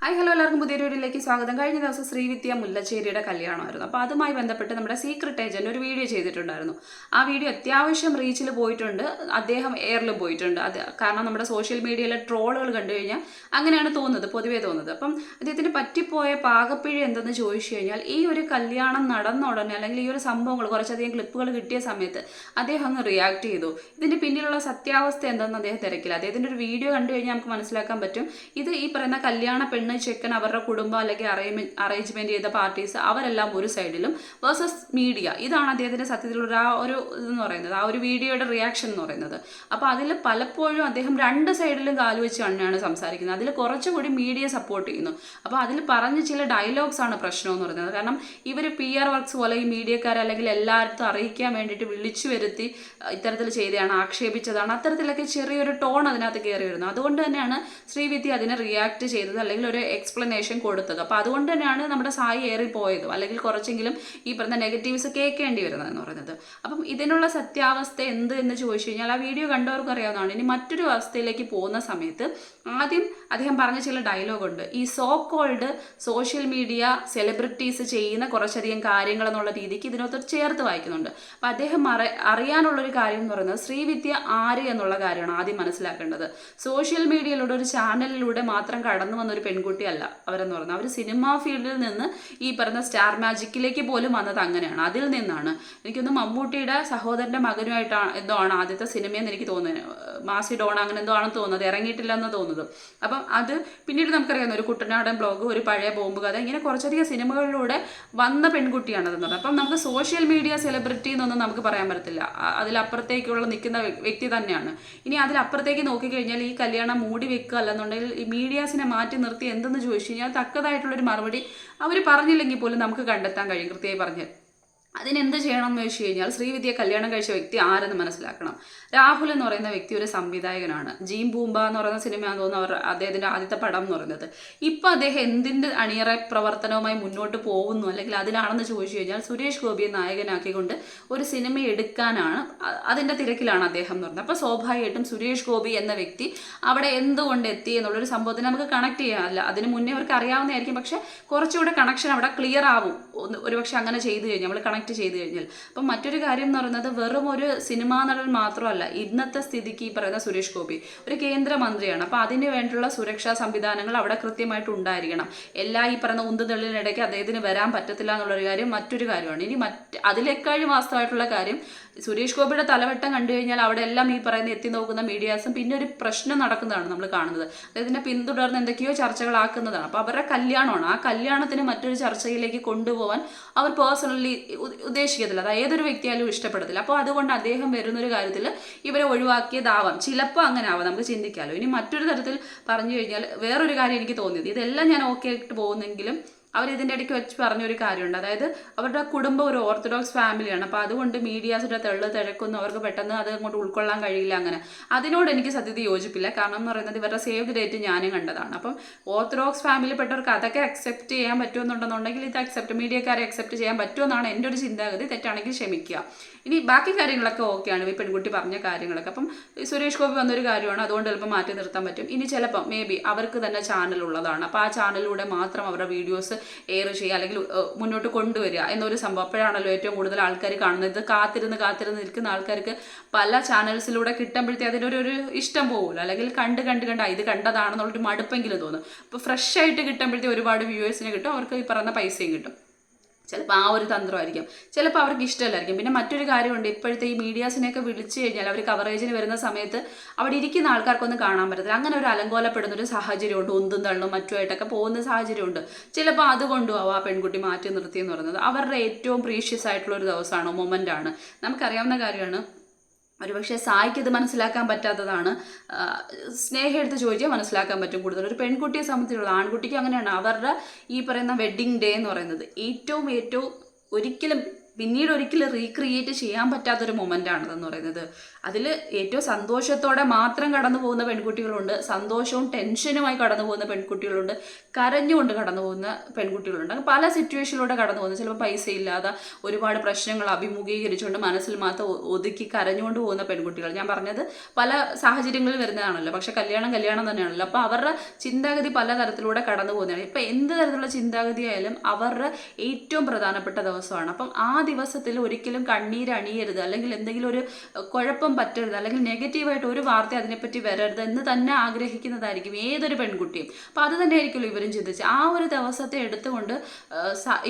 Hi hello എല്ലാവർക്കും പുതിയ വീഡിയോയിലേക്ക് സ്വാഗതം. കഴിഞ്ഞ ദിവസം ശ്രീവിദ്യ മുല്ലച്ചേരിയുടെ കല്യാണമായിരുന്നു. അപ്പോൾ അതുമായി ബന്ധപ്പെട്ട് നമ്മുടെ സീക്രട്ട് ഏജന്റ് ഒരു വീഡിയോ ചെയ്തിട്ടുണ്ടായിരുന്നു. ആ വീഡിയോ അത്യാവശ്യം റീച്ചിൽ പോയിട്ടുണ്ട്. അദ്ദേഹം എയറിലും പോയിട്ടുണ്ട്. അത് കാരണം നമ്മുടെ സോഷ്യൽ മീഡിയയിലെ ട്രോളുകൾ കണ്ടു കഴിഞ്ഞാൽ അങ്ങനെയാണ് തോന്നുന്നത് പൊതുവേ തോന്നുന്നത്. അപ്പം അദ്ദേഹത്തിന് പറ്റിപ്പോയ പാകപ്പിഴ എന്തെന്ന് ചോദിച്ചു കഴിഞ്ഞാൽ ഈ ഒരു കല്യാണം നടന്ന ഉടനെ അല്ലെങ്കിൽ ഈ ഒരു സംഭവങ്ങൾ കുറച്ചധികം ക്ലിപ്പുകൾ കിട്ടിയ സമയത്ത് അദ്ദേഹം അങ്ങ് റിയാക്ട് ചെയ്തു. ഇതിന്റെ പിന്നിലുള്ള സത്യാവസ്ഥ എന്തെന്ന് അദ്ദേഹം തിരക്കില്ല. അദ്ദേഹത്തിന്റെ ഒരു വീഡിയോ കണ്ടു കഴിഞ്ഞാൽ നമുക്ക് മനസ്സിലാക്കാൻ പറ്റും. ഇത് ഈ പറയുന്ന കല്യാണ പെണ്ണ് ചെക്കൻ അവരുടെ കുടുംബം അല്ലെങ്കിൽ അറേഞ്ച്മെന്റ് അറേഞ്ച്മെന്റ് ചെയ്ത പാർട്ടീസ് അവരെല്ലാം ഒരു സൈഡിലും വേഴ്സസ് മീഡിയ ഇതാണ് അദ്ദേഹത്തിന്റെ സത്യത്തിലുള്ള ആ ഒരു ഇതെന്ന് പറയുന്നത്. ആ ഒരു വീഡിയോയുടെ റിയാക്ഷൻ എന്ന് പറയുന്നത്. അപ്പോൾ അതിൽ പലപ്പോഴും അദ്ദേഹം രണ്ട് സൈഡിലും കാൽ വെച്ച് തന്നെയാണ് സംസാരിക്കുന്നത്. അതിൽ കുറച്ചുകൂടി മീഡിയ സപ്പോർട്ട് ചെയ്യുന്നു. അപ്പോൾ അതിൽ പറഞ്ഞ ചില ഡയലോഗ്സ് ആണ് പ്രശ്നം എന്ന് പറയുന്നത്. കാരണം ഇവർ പി ആർ വർക്ക്സ് പോലെ ഈ മീഡിയക്കാർ അല്ലെങ്കിൽ എല്ലായിടത്തും അറിയിക്കാൻ വേണ്ടിയിട്ട് വിളിച്ചു വരുത്തി ഇത്തരത്തിൽ ചെയ്തതാണ് ആക്ഷേപിച്ചതാണ്. അത്തരത്തിലൊക്കെ ചെറിയൊരു ടോൺ അതിനകത്ത് കയറി വരുന്നു. അതുകൊണ്ട് തന്നെയാണ് ശ്രീവിദ്യ അതിനെ റിയാക്ട് ചെയ്തത് അല്ലെങ്കിൽ എക്സ്പ്ലനേഷൻ കൊടുത്തത്. അപ്പോൾ അതുകൊണ്ട് തന്നെയാണ് നമ്മുടെ സായി ഏറി പോയതും അല്ലെങ്കിൽ കുറച്ചെങ്കിലും ഈ പറഞ്ഞ നെഗറ്റീവ്സ് കേൾക്കേണ്ടി വരുന്നത് എന്ന് പറയുന്നത്. അപ്പം ഇതിനുള്ള സത്യാവസ്ഥ എന്ത് എന്ന് ചോദിച്ചു കഴിഞ്ഞാൽ ആ വീഡിയോ കണ്ടവർക്ക് അറിയാവുന്നതാണ്. ഇനി മറ്റൊരു അവസ്ഥയിലേക്ക് പോകുന്ന സമയത്ത് ആദ്യം അദ്ദേഹം പറഞ്ഞ ചില ഡയലോഗ് ഉണ്ട്. ഈ so called social media celebrities ചെയ്യുന്ന കുറച്ചധികം കാര്യങ്ങൾ എന്നുള്ള രീതിക്ക് ഇതിനകത്ത് ചേർത്ത് വായിക്കുന്നുണ്ട്. അപ്പം അദ്ദേഹം അറി അറിയാനുള്ളൊരു കാര്യം എന്ന് പറയുന്നത് ശ്രീവിദ്യ ആര് എന്നുള്ള കാര്യമാണ് ആദ്യം മനസ്സിലാക്കേണ്ടത്. സോഷ്യൽ മീഡിയയിലൂടെ ഒരു ചാനലിലൂടെ മാത്രം കടന്നു വന്ന ഒരു പെൺകുട്ടിയല്ല അവരെന്ന് പറഞ്ഞാൽ അവർ സിനിമാ ഫീൽഡിൽ നിന്ന് ഈ പറഞ്ഞ സ്റ്റാർ മാജിക്കിലേക്ക് പോലും വന്നത് അങ്ങനെയാണ്. അതിൽ നിന്നാണ്. എനിക്കൊന്ന് മമ്മൂട്ടിയുടെ സഹോദരന്റെ മകനുമായിട്ടാണ് എന്തോ ആണ് ആദ്യത്തെ സിനിമയെന്ന് എനിക്ക് തോന്നുന്നത്. മാസി ഡോൺ അങ്ങനെ എന്തോ ആണെന്ന് തോന്നുന്നത്. ഇറങ്ങിയിട്ടില്ല എന്ന് തോന്നുന്നത്. അപ്പം അത് പിന്നീട് നമുക്കറിയാം ഒരു കുട്ടനാടൻ ബ്ലോഗ് ഒരു പഴയ ബോംബ് കഥ ഇങ്ങനെ കുറച്ചധികം സിനിമകളിലൂടെ വന്ന പെൺകുട്ടിയാണ് അതെന്ന് പറഞ്ഞത് അപ്പം നമുക്ക് സോഷ്യൽ മീഡിയ സെലിബ്രിറ്റി എന്നൊന്നും നമുക്ക് പറയാൻ പറ്റത്തില്ല. അതിലപ്പുറത്തേക്കുള്ള നിൽക്കുന്ന വ്യക്തി തന്നെയാണ്. ഇനി അതിലപ്പുറത്തേക്ക് നോക്കിക്കഴിഞ്ഞാൽ ഈ കല്യാണം മൂടി വെക്കുക അല്ലെന്നുണ്ടെങ്കിൽ ഈ മീഡിയാസിനെ മാറ്റി നിർത്തി എന്തെന്ന് ചോദിച്ചു കഴിഞ്ഞാൽ തക്കതായിട്ടുള്ളൊരു മറുപടി അവർ പറഞ്ഞില്ലെങ്കിൽ പോലും നമുക്ക് കണ്ടെത്താൻ കഴിയും. കൃത്യമായി പറഞ്ഞാൽ. അതിനെന്ത് ചെയ്യണം എന്ന് വെച്ച് കഴിഞ്ഞാൽ ശ്രീവിദ്യ കല്യാണം കഴിച്ച വ്യക്തി ആരെന്ന് മനസ്സിലാക്കണം. രാഹുൽ എന്ന് പറയുന്ന വ്യക്തി ഒരു സംവിധായകനാണ്. ജീം ബൂംബ എന്ന് പറയുന്ന സിനിമയാണെന്ന് തോന്നുന്നു അവർ അദ്ദേഹത്തിന്റെ ആദ്യത്തെ പടം എന്ന് പറയുന്നത്. ഇപ്പം അദ്ദേഹം എന്തിന്റെ അണിയറ പ്രവർത്തനവുമായി മുന്നോട്ട് പോകുന്നു? അല്ലെങ്കിൽ അതിലാണെന്ന് ചോദിച്ചു കഴിഞ്ഞാൽ സുരേഷ് ഗോപിയെ നായകനാക്കിക്കൊണ്ട് ഒരു സിനിമ എടുക്കാനാണ് അതിന്റെ തിരക്കിലാണ് അദ്ദേഹം എന്ന് പറയുന്നത്. അപ്പോൾ സ്വാഭാവികമായിട്ടും സുരേഷ് ഗോപി എന്ന വ്യക്തി അവിടെ എന്തുകൊണ്ട് എത്തി എന്നുള്ളൊരു സംഭവത്തിന് നമുക്ക് കണക്ട് ചെയ്യാമല്ല അതിന് മുന്നേ അവർക്ക് അറിയാവുന്നതായിരിക്കും. പക്ഷേ കുറച്ചുകൂടെ കണക്ഷൻ അവിടെ ക്ലിയർ ആവും. ഒരു ഒരുപക്ഷെ അങ്ങനെ ചെയ്തു കഴിഞ്ഞാൽ. നമ്മൾ കണക്ട് ചെയ്തു കഴിഞ്ഞാൽ. അപ്പം മറ്റൊരു കാര്യം എന്ന് പറയുന്നത് വെറും ഒരു സിനിമാ നടൻ മാത്രമല്ല ഇന്നത്തെ സ്ഥിതിക്ക് ഈ പറയുന്ന സുരേഷ് ഗോപി ഒരു കേന്ദ്രമന്ത്രിയാണ്. അപ്പോൾ അതിന് വേണ്ടിയുള്ള സുരക്ഷാ സംവിധാനങ്ങൾ അവിടെ കൃത്യമായിട്ട് ഉണ്ടായിരിക്കണം. എല്ലാ ഈ പറയുന്ന ഉന്തുതള്ളിനിടയ്ക്ക് അദ്ദേഹത്തിന് വരാൻ പറ്റത്തില്ല എന്നുള്ളൊരു കാര്യം മറ്റൊരു കാര്യമാണ്. ഇനി മറ്റ് അതിലേക്കാളും വാസ്തവമായിട്ടുള്ള കാര്യം സുരേഷ് ഗോപിയുടെ തലവട്ടം കണ്ടു കഴിഞ്ഞാൽ അവിടെ എല്ലാം ഈ പറയുന്ന എത്തി നോക്കുന്ന മീഡിയാസും പിന്നെ ഒരു പ്രശ്നം നടക്കുന്നതാണ് നമ്മൾ കാണുന്നത്. അദ്ദേഹത്തിനെ പിന്തുടർന്ന് എന്തൊക്കെയോ ചർച്ചകളാക്കുന്നതാണ്. അപ്പോൾ അവരുടെ കല്യാണമാണ്. ആ കല്യാണത്തിന് മറ്റൊരു ചർച്ചയിലേക്ക് കൊണ്ടുപോകാൻ അവർ പേഴ്സണലി ഉദ്ദേശിക്കത്തില്ല. അത് ഏതൊരു വ്യക്തിയാലും ഇഷ്ടപ്പെടത്തില്ല. അപ്പോൾ അതുകൊണ്ട് അദ്ദേഹം വരുന്നൊരു കാര്യത്തിൽ ഇവരെ ഒഴിവാക്കിയതാവാം. ചിലപ്പോൾ അങ്ങനെ ആവാം നമുക്ക് ചിന്തിക്കാമല്ലോ ഇനി മറ്റൊരു തരത്തിൽ പറഞ്ഞു കഴിഞ്ഞാൽ വേറൊരു കാര്യം എനിക്ക് തോന്നിയത്. ഇതെല്ലാം ഞാൻ ഓക്കെ ആയിട്ട് പോകുന്നെങ്കിലും അവർ ഇതിന്റെ ഇടയ്ക്ക് വെച്ച് പറഞ്ഞൊരു കാര്യമുണ്ട്. അതായത് അവരുടെ കുടുംബം ഒരു ഓർത്തഡോക്സ് ഫാമിലിയാണ്. അപ്പോൾ അതുകൊണ്ട് മീഡിയാസിന്റെ തെള്ളു തിരക്കൊന്നും. അവർക്ക് പെട്ടെന്ന് അത് അങ്ങോട്ട് ഉൾക്കൊള്ളാൻ കഴിയില്ല അങ്ങനെ. അതിനോട് എനിക്ക് സത്യത്തിൽ യോജിപ്പില്ല. കാരണം എന്ന് പറയുന്നത് ഇവരുടെ സേവ് ഡേറ്റ് ഞാനും കണ്ടതാണ്. അപ്പം ഓർത്തഡോക്സ് ഫാമിലിപ്പെട്ടവർക്ക് അതൊക്കെ അക്സെപ്റ്റ് ചെയ്യാൻ പറ്റുമെന്നുണ്ടെന്നുണ്ടെങ്കിൽ ഇത് അക്സെപ്റ്റ് മീഡിയക്കാരെ അക്സെപ്റ്റ് ചെയ്യാൻ പറ്റുമെന്നാണ് എന്റെ ഒരു ചിന്താഗതി. തെറ്റാണെങ്കിൽ ക്ഷമിക്കുക. ഇനി ബാക്കി കാര്യങ്ങളൊക്കെ ഓക്കെയാണ്. ഈ പെൺകുട്ടി പറഞ്ഞ കാര്യങ്ങളൊക്കെ. അപ്പം സുരേഷ് ഗോപി വന്നൊരു കാര്യമാണ്. അതുകൊണ്ട് ചിലപ്പോൾ മാറ്റി നിർത്താൻ പറ്റും. ഇനി ചിലപ്പോൾ മേ ബി അവർക്ക് തന്നെ ചാനൽ ഉള്ളതാണ്. അപ്പോൾ ആ ചാനലിലൂടെ മാത്രം അവരുടെ വീഡിയോസ് എയർ ചെയ്യുക അല്ലെങ്കിൽ മുന്നോട്ട് കൊണ്ടുവരിക എന്നൊരു സംഭവം. അപ്പോഴാണല്ലോ ഏറ്റവും കൂടുതൽ ആൾക്കാർ കാണുന്നത്. ഇത് കാത്തിരുന്ന് കാത്തിരുന്ന് നിൽക്കുന്ന ആൾക്കാർക്ക് പല ചാനൽസിലൂടെ കിട്ടുമ്പോഴത്തേ അതിനൊരു ഒരു ഇഷ്ടം പോകില്ല അല്ലെങ്കിൽ കണ്ട് കണ്ട് കണ്ട് ഇത് കണ്ടതാണെന്നുള്ളൊരു മടുപ്പെങ്കിലും തോന്നും. അപ്പോൾ ഫ്രഷ് ആയിട്ട് കിട്ടുമ്പോഴത്തേ ഒരുപാട് വ്യൂവേഴ്സിന് കിട്ടും. അവർക്ക് ഈ പറയുന്ന പൈസയും കിട്ടും. ചിലപ്പോൾ ആ ഒരു തന്ത്രമായിരിക്കും. ചിലപ്പോൾ അവർക്ക് ഇഷ്ടമല്ലായിരിക്കും. പിന്നെ മറ്റൊരു കാര്യമുണ്ട്. ഇപ്പോഴത്തെ ഈ മീഡിയാസിനെയൊക്കെ വിളിച്ചു കഴിഞ്ഞാൽ അവർ കവറേജിന് വരുന്ന സമയത്ത് അവിടെ ഇരിക്കുന്ന ആൾക്കാർക്കൊന്നും കാണാൻ പറ്റത്തില്ല. അങ്ങനെ ഒരു അലങ്കോലപ്പെടുന്ന ഒരു സാഹചര്യമുണ്ട്. ഒന്നും തള്ളും മറ്റുമായിട്ടൊക്കെ പോകുന്ന സാഹചര്യമുണ്ട്. ചിലപ്പോൾ അതുകൊണ്ടും ആ പെൺകുട്ടി മാറ്റി നിർത്തി എന്ന് പറയുന്നത്. അവരുടെ ഏറ്റവും പ്രീഷ്യസ് ആയിട്ടുള്ള ഒരു ദിവസമാണ് മൊമെന്റ് ആണ്. നമുക്കറിയാവുന്ന കാര്യമാണ് ഒരുപക്ഷെ സായിക്ക് ഇത് മനസ്സിലാക്കാൻ പറ്റാത്തതാണ്. സ്നേഹം എടുത്ത് ചോദിച്ചാൽ മനസ്സിലാക്കാൻ പറ്റും കൂടുതൽ. ഒരു പെൺകുട്ടിയെ സംബന്ധിച്ചുള്ള ആൺകുട്ടിക്ക് അങ്ങനെയാണ്. അവരുടെ ഈ പറയുന്ന വെഡ്ഡിങ് ഡേ എന്ന് പറയുന്നത് ഏറ്റവും ഏറ്റവും ഒരിക്കലും പിന്നീട് ഒരിക്കലും റീക്രിയേറ്റ് ചെയ്യാൻ പറ്റാത്തൊരു മൊമെന്റ് ആണതെന്ന് പറയുന്നത്. അതിൽ ഏറ്റവും സന്തോഷത്തോടെ മാത്രം കടന്നു പോകുന്ന പെൺകുട്ടികളുണ്ട്. സന്തോഷവും ടെൻഷനുമായി കടന്നു പോകുന്ന പെൺകുട്ടികളുണ്ട്. കരഞ്ഞുകൊണ്ട് കടന്നു പോകുന്ന പെൺകുട്ടികളുണ്ട്. പല സിറ്റുവേഷനിലൂടെ കടന്നു പോകുന്നത് ചിലപ്പോൾ പൈസ ഇല്ലാതെ ഒരുപാട് പ്രശ്നങ്ങൾ അഭിമുഖീകരിച്ചുകൊണ്ട് മനസ്സിൽ മാത്രം ഒതുക്കി കരഞ്ഞുകൊണ്ട് പോകുന്ന പെൺകുട്ടികൾ. ഞാൻ പറഞ്ഞത് പല സാഹചര്യങ്ങളിൽ വരുന്നതാണല്ലോ. പക്ഷെ കല്യാണം കല്യാണം തന്നെയാണല്ലോ. അപ്പോൾ അവരുടെ ചിന്താഗതി പല തരത്തിലൂടെ കടന്നു പോകുന്നതാണ്. ഇപ്പം എന്ത് തരത്തിലുള്ള ചിന്താഗതി ആയാലും അവരുടെ ഏറ്റവും പ്രധാനപ്പെട്ട ദിവസമാണ്. അപ്പം ആ ദിവസത്തിൽ ഒരിക്കലും കണ്ണീരണിയരുത് അല്ലെങ്കിൽ എന്തെങ്കിലും ഒരു കുഴപ്പം പറ്റരുത്. അല്ലെങ്കിൽ നെഗറ്റീവായിട്ട് ഒരു വാർത്ത അതിനെപ്പറ്റി വരരുത് എന്ന് തന്നെ ആഗ്രഹിക്കുന്നതായിരിക്കും ഏതൊരു പെൺകുട്ടിയും. അപ്പം അത് തന്നെ ആയിരിക്കുമല്ലോ ഇവരും ചിന്തിച്ച്. ആ ഒരു ദിവസത്തെ എടുത്തുകൊണ്ട്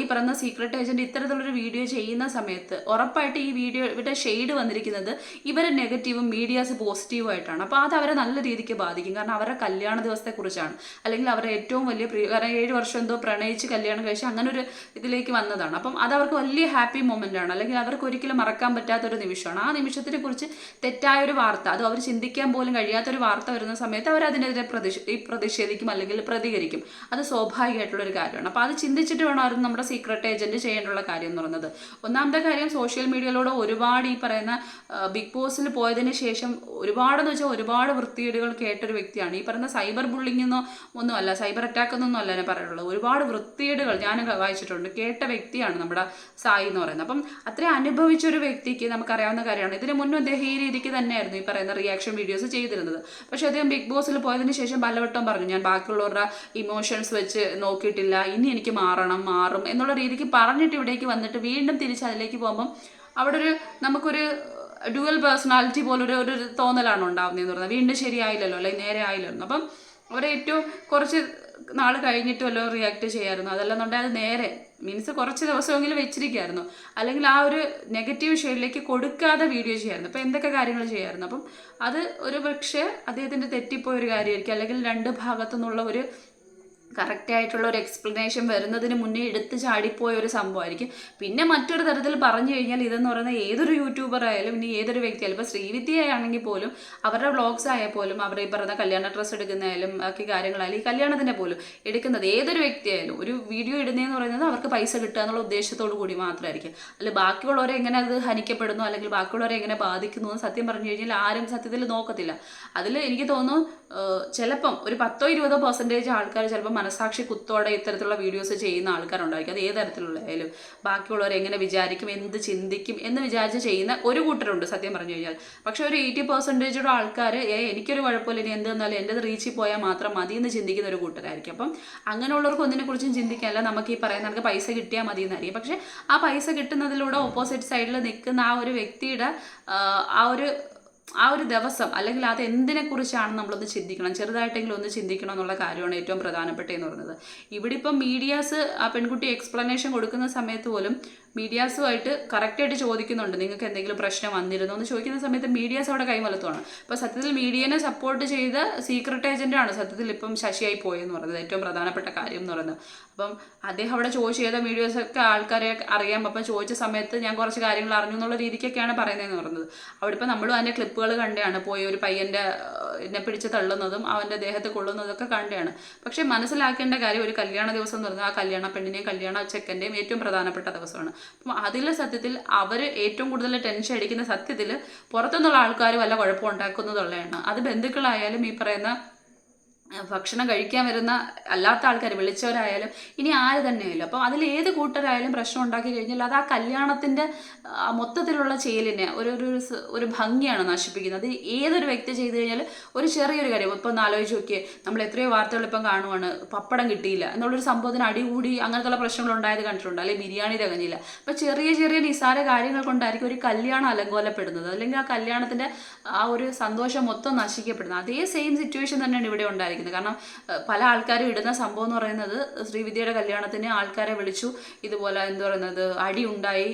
ഈ പറയുന്ന സീക്രട്ട് ഏജന്റ് ഇത്തരത്തിലൊരു വീഡിയോ ചെയ്യുന്ന സമയത്ത് ഉറപ്പായിട്ട് ഈ വീഡിയോ ഇവിടെ ഷെയ്ഡ് വന്നിരിക്കുന്നത് ഇവരെ നെഗറ്റീവും മീഡിയാസ് പോസിറ്റീവും ആയിട്ടാണ് അപ്പോൾ അത് അവരെ നല്ല രീതിക്ക് ബാധിക്കും. കാരണം അവരുടെ കല്യാണ ദിവസത്തെക്കുറിച്ചാണ്. അല്ലെങ്കിൽ അവരുടെ ഏറ്റവും വലിയ പ്രിയ കാരണം ഏഴ് വർഷം എന്തോ പ്രണയിച്ച് കല്യാണം കഴിച്ച് അങ്ങനെ ഒരു ഇതിലേക്ക് വന്നതാണ്. അപ്പം അത് അവർക്ക് വലിയ ഹാപ്പി മൊമെന്റ് ആണ്. അല്ലെങ്കിൽ അവർക്ക് ഒരിക്കലും മറക്കാൻ പറ്റാത്തൊരു നിമിഷമാണ്. ആ നിമിഷത്തിനെ കുറിച്ച് തെറ്റായ ഒരു വാർത്ത അത് അവർ ചിന്തിക്കാൻ പോലും കഴിയാത്തൊരു വാർത്ത വരുന്ന സമയത്ത് അവർ അതിനെതിരെ പ്രതിഷേ പ്രതിഷേധിക്കും അല്ലെങ്കിൽ പ്രതികരിക്കും. അത് സ്വാഭാവികമായിട്ടുള്ള ഒരു കാര്യമാണ്. അപ്പോൾ അത് ചിന്തിച്ചിട്ട് വേണമായിരുന്നു നമ്മുടെ സീക്രട്ട് ഏജന്റ് ചെയ്യേണ്ടുള്ള കാര്യം എന്ന് പറയുന്നത്. ഒന്നാമത്തെ കാര്യം സോഷ്യൽ മീഡിയയിലൂടെ ഒരുപാട് ഈ പറയുന്ന ബിഗ് ബോസിൽ പോയതിന് ശേഷം ഒരുപാടെന്ന് വെച്ചാൽ ഒരുപാട് വൃത്തികേടുകൾ കേട്ടൊരു വ്യക്തിയാണ്. ഈ പറയുന്ന സൈബർ ബുള്ളിംഗ് എന്നോ ഒന്നുമല്ല സൈബർ അറ്റാക്ക് എന്നൊന്നും അല്ല ഞാൻ പറയാനുള്ളത് ഒരുപാട് വൃത്തികേടുകൾ ഞാൻ വായിച്ചിട്ടുണ്ട്. കേട്ട വ്യക്തിയാണ് നമ്മുടെ സായി എന്ന് പറയുന്നത്. അപ്പം അത്രയും അനുഭവിച്ച ഒരു വ്യക്തിക്ക് നമുക്കറിയാവുന്ന കാര്യമാണ്. ഇതിനു മുന്നേ അദ്ദേഹം ഈ രീതിക്ക് തന്നെയായിരുന്നു ഈ പറയുന്ന റിയാക്ഷൻ വീഡിയോസ് ചെയ്തിരുന്നത്. പക്ഷേ അദ്ദേഹം ബിഗ് ബോസിൽ പോയതിന് ശേഷം പലവട്ടം പറഞ്ഞു ഞാൻ ബാക്കിയുള്ളവരുടെ ഇമോഷൻസ് വെച്ച് നോക്കിയിട്ടില്ല. ഇനി എനിക്ക് മാറണം മാറും എന്നുള്ള രീതിക്ക് പറഞ്ഞിട്ട് ഇവിടേക്ക് വന്നിട്ട് വീണ്ടും തിരിച്ച് അതിലേക്ക് പോകുമ്പം അവിടെ ഒരു നമുക്കൊരു ഡ്യുവൽ പേഴ്സണാലിറ്റി പോലൊരു ഒരു തോന്നലാണ് ഉണ്ടാവുന്നതെന്ന് പറഞ്ഞാൽ. വീണ്ടും ശരിയായില്ലല്ലോ അല്ലെങ്കിൽ നേരെ ആയില്ലല്ലോ അപ്പം അവരെ ഏറ്റവും കുറച്ച് നാൾ കഴിഞ്ഞിട്ട് വല്ലതും റിയാക്ട് ചെയ്യായിരുന്നു. അതല്ലെന്നുണ്ടെങ്കിൽ അത് നേരെ മീൻസ് കുറച്ച് ദിവസമെങ്കിലും വെച്ചിരിക്കുമായിരുന്നു അല്ലെങ്കിൽ ആ ഒരു നെഗറ്റീവ് ഷെയ്ഡിലേക്ക് കൊടുക്കാതെ വീഡിയോ ചെയ്യായിരുന്നു. അപ്പോൾ എന്തൊക്കെ കാര്യങ്ങൾ ചെയ്യായിരുന്നു? അപ്പം അത് ഒരു പക്ഷേ അദ്ദേഹത്തിന്റെ തെറ്റിപ്പോയ ഒരു കാര്യമായിരിക്കും. അല്ലെങ്കിൽ രണ്ട് ഭാഗത്തു നിന്നുള്ള ഒരു കറക്റ്റ് ആയിട്ടുള്ള ഒരു എക്സ്പ്ലനേഷൻ വരുന്നതിന് മുന്നേ എടുത്ത് ചാടിപ്പോയ ഒരു സംഭവമായിരിക്കും. പിന്നെ മറ്റൊരു തരത്തിൽ പറഞ്ഞു കഴിഞ്ഞാൽ ഇതെന്ന് പറയുന്ന ഏതൊരു യൂട്യൂബർ ആയാലും ഇനി ഏതൊരു വ്യക്തിയായാലും ഇപ്പോൾ ശ്രീവിദ്യ ആണെങ്കിൽ പോലും അവരുടെ വ്ളോഗ്സ് ആയാൽ പോലും അവർ ഈ പറയുന്ന കല്യാണ ഡ്രസ്സ് എടുക്കുന്നതായാലും ബാക്കി കാര്യങ്ങളായാലും ഈ കല്യാണത്തിന്റെ പോലും എടുക്കുന്നത് ഏതൊരു വ്യക്തിയായാലും ഒരു വീഡിയോ ഇടുന്നതെന്ന് പറയുന്നത് അവർക്ക് പൈസ കിട്ടുക എന്നുള്ള ഉദ്ദേശത്തോടു കൂടി മാത്രമായിരിക്കും. അല്ല ബാക്കിയുള്ളവരെ എങ്ങനെ അത് ഹനിക്കപ്പെടുന്നു അല്ലെങ്കിൽ ബാക്കിയുള്ളവരെ എങ്ങനെ ബാധിക്കുന്നു എന്ന് സത്യം പറഞ്ഞു കഴിഞ്ഞാൽ ആരും സത്യത്തിൽ നോക്കത്തില്ല. അതിൽ എനിക്ക് തോന്നുന്നു ചിലപ്പം ഒരു പത്തോ ഇരുപതോ പെർസെന്റേജ് ആൾക്കാർ ചിലപ്പോൾ മനസാക്ഷി കുത്തോടെ ഇത്തരത്തിലുള്ള വീഡിയോസ് ചെയ്യുന്ന ആൾക്കാരുണ്ടായിരിക്കും. അത് ഏത് തരത്തിലുള്ളതായാലും ബാക്കിയുള്ളവർ എങ്ങനെ വിചാരിക്കും എന്ത് ചിന്തിക്കും എന്ന് വിചാരിച്ച് ചെയ്യുന്ന ഒരു കൂട്ടരുണ്ട് സത്യം പറഞ്ഞു കഴിഞ്ഞാൽ. പക്ഷെ ഒരു എയ്റ്റി പെർസെന്റേജോടെ ആൾക്കാർ ഏ എനിക്കൊരു കുഴപ്പമില്ല ഇനി എന്ത് തന്നാലും എന്റെ റീച്ചിൽ പോയാൽ മാത്രം മതി എന്ന് ചിന്തിക്കുന്ന ഒരു കൂട്ടരായിരിക്കും. അപ്പം അങ്ങനെയുള്ളവർക്ക് ഒന്നിനെക്കുറിച്ചും ചിന്തിക്കാനല്ല. നമുക്ക് ഈ പറയുന്ന നമുക്ക് പൈസ കിട്ടിയാൽ മതി എന്നായിരിക്കും. പക്ഷെ ആ പൈസ കിട്ടുന്നതിലൂടെ ഓപ്പോസിറ്റ് സൈഡിൽ നിൽക്കുന്ന ആ ഒരു വ്യക്തിയുടെ ആ, ആ ഒരു ആ ഒരു ദിവസം അല്ലെങ്കിൽ അത് എന്തിനെ കുറിച്ചാണ് നമ്മളൊന്ന് ചിന്തിക്കണം? ചെറുതായിട്ടെങ്കിലും ഒന്ന് ചിന്തിക്കണം എന്നുള്ള കാര്യമാണ് ഏറ്റവും പ്രധാനപ്പെട്ടതെന്ന് പറയുന്നത് ഇവിടെ ഇപ്പം മീഡിയാസ് ആ പെൺകുട്ടി എക്സ്പ്ലനേഷൻ കൊടുക്കുന്ന സമയത്ത് പോലും മീഡിയാസുമായിട്ട് കറക്റ്റായിട്ട് ചോദിക്കുന്നുണ്ട് നിങ്ങൾക്ക് എന്തെങ്കിലും പ്രശ്നം വന്നിരുന്നോ? എന്ന് ചോദിക്കുന്ന സമയത്ത് മീഡിയാസ് അവിടെ കൈമലത്തുവാണ്. അപ്പോൾ സത്യത്തിൽ മീഡിയനെ സപ്പോർട്ട് ചെയ്ത സീക്രട്ട് ഏജന്റാണ് സത്യത്തിൽ ഇപ്പം ശശിയായി പോയെന്ന് പറയുന്നത് ഏറ്റവും പ്രധാനപ്പെട്ട കാര്യം എന്ന് പറയുന്നത്. അപ്പം അദ്ദേഹം അവിടെ ചോദിച്ചു ചെയ്ത വീഡിയോസൊക്കെ ആൾക്കാരെ അറിയാം അപ്പം ചോദിച്ച സമയത്ത് ഞാൻ കുറച്ച് കാര്യങ്ങൾ അറിഞ്ഞു എന്നുള്ള രീതിക്കൊക്കെയാണ് പറയുന്നതെന്ന് പറയുന്നത്. അവിടെ ഇപ്പം നമ്മളും അതിന്റെ ക്ലിപ്പുകൾ കണ്ടെയാണ് പോയി ഒരു പയ്യന്റെ എന്നെ പിടിച്ച് തള്ളുന്നതും അവന്റെ ദേഹത്ത് കൊള്ളുന്നതൊക്കെ കണ്ടെയാണ് പക്ഷേ മനസ്സിലാക്കേണ്ട കാര്യം ഒരു കല്യാണ ദിവസം എന്ന് പറഞ്ഞാൽ ആ കല്യാണ പെണ്ണിനെയും കല്യാണ ചെക്കന്റെയും ഏറ്റവും പ്രധാനപ്പെട്ട ദിവസമാണ്. അപ്പം അതിലെ സത്യത്തിൽ അവർ ഏറ്റവും കൂടുതൽ ടെൻഷൻ അടിക്കുന്ന സത്യത്തിൽ പുറത്തുനിന്നുള്ള ആൾക്കാർ വല്ല കുഴപ്പം ഉണ്ടാക്കുന്നതുള്ളതാണ്. അത് ബന്ധുക്കളായാലും ഈ പറയുന്ന ഭക്ഷണം കഴിക്കാൻ വരുന്ന അല്ലാത്ത ആൾക്കാർ വിളിച്ചവരായാലും ഇനി ആര് തന്നെയല്ലോ അപ്പോൾ അതിൽ ഏത് കൂട്ടരായാലും പ്രശ്നം ഉണ്ടാക്കി കഴിഞ്ഞാൽ അത് ആ കല്യാണത്തിന്റെ മൊത്തത്തിലുള്ള ചേലിനെ ഒരു ഒരു ഒരു ഭംഗിയാണ് നശിപ്പിക്കുന്നത്. അത് ഏതൊരു വ്യക്തി ചെയ്തു കഴിഞ്ഞാൽ ഒരു ചെറിയൊരു കാര്യം ഇപ്പം ഒന്ന് ആലോചിച്ച് നോക്കിയേ നമ്മൾ എത്രയോ വാർത്തകൾ ഇപ്പം കാണുവാണ് പപ്പടം കിട്ടിയില്ല എന്നുള്ളൊരു സംഭവത്തിന് അടികൂടി അങ്ങനത്തെയുള്ള പ്രശ്നങ്ങൾ ഉണ്ടായത് കണ്ടിട്ടുണ്ട്. അല്ലെങ്കിൽ ബിരിയാണി തികഞ്ഞില്ല. അപ്പോൾ ചെറിയ ചെറിയ നിസാര കാര്യങ്ങൾ കൊണ്ടായിരിക്കും ഒരു കല്യാണം അലങ്കോലപ്പെടുന്നത്. അല്ലെങ്കിൽ ആ കല്യാണത്തിന്റെ ആ ഒരു സന്തോഷം മൊത്തം നശിക്കപ്പെടുന്നത്. അതേ സെയിം സിറ്റുവേഷൻ തന്നെയാണ് ഇവിടെ ഉണ്ടായിരിക്കുന്നത്. കാരണം പല ആൾക്കാരും ഇടുന്ന സംഭവം എന്ന് പറയുന്നത് ശ്രീവിദ്യയുടെ കല്യാണത്തിന് ആൾക്കാരെ വിളിച്ചു. ഇതുപോലെ എന്താ പറയുന്നത് അടി ഉണ്ടായി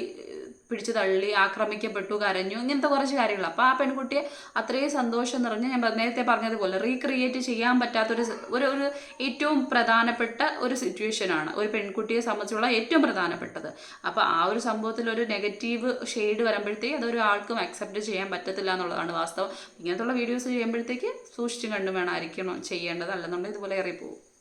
പിടിച്ചു തള്ളി ആക്രമിക്കപ്പെട്ടു കരഞ്ഞു ഇങ്ങനത്തെ കുറച്ച് കാര്യങ്ങൾ. അപ്പോൾ ആ പെൺകുട്ടിയെ അത്രയും സന്തോഷം നിറഞ്ഞ് ഞാൻ നേരത്തെ പറഞ്ഞതുപോലെ റീക്രിയേറ്റ് ചെയ്യാൻ പറ്റാത്തൊരു ഒരു ഒരു ഏറ്റവും പ്രധാനപ്പെട്ട ഒരു സിറ്റുവേഷനാണ് ഒരു പെൺകുട്ടിയെ സംബന്ധിച്ചുള്ള ഏറ്റവും പ്രധാനപ്പെട്ടത്. അപ്പോൾ ആ ഒരു സംഭവത്തിൽ ഒരു നെഗറ്റീവ് ഷെയ്ഡ് വരുമ്പോഴത്തേക്ക് അതൊരു ആൾക്കും അക്സെപ്റ്റ് ചെയ്യാൻ പറ്റത്തില്ല എന്നുള്ളതാണ് വാസ്തവം. ഇങ്ങനത്തുള്ള വീഡിയോസ് ചെയ്യുമ്പോഴത്തേക്ക് സൂക്ഷിച്ചും കണ്ടും വേണമായിരിക്കണം ചെയ്യേണ്ടത്. അല്ലെന്നുണ്ടെങ്കിൽ ഇതുപോലെ ഇറങ്ങിപ്പോകും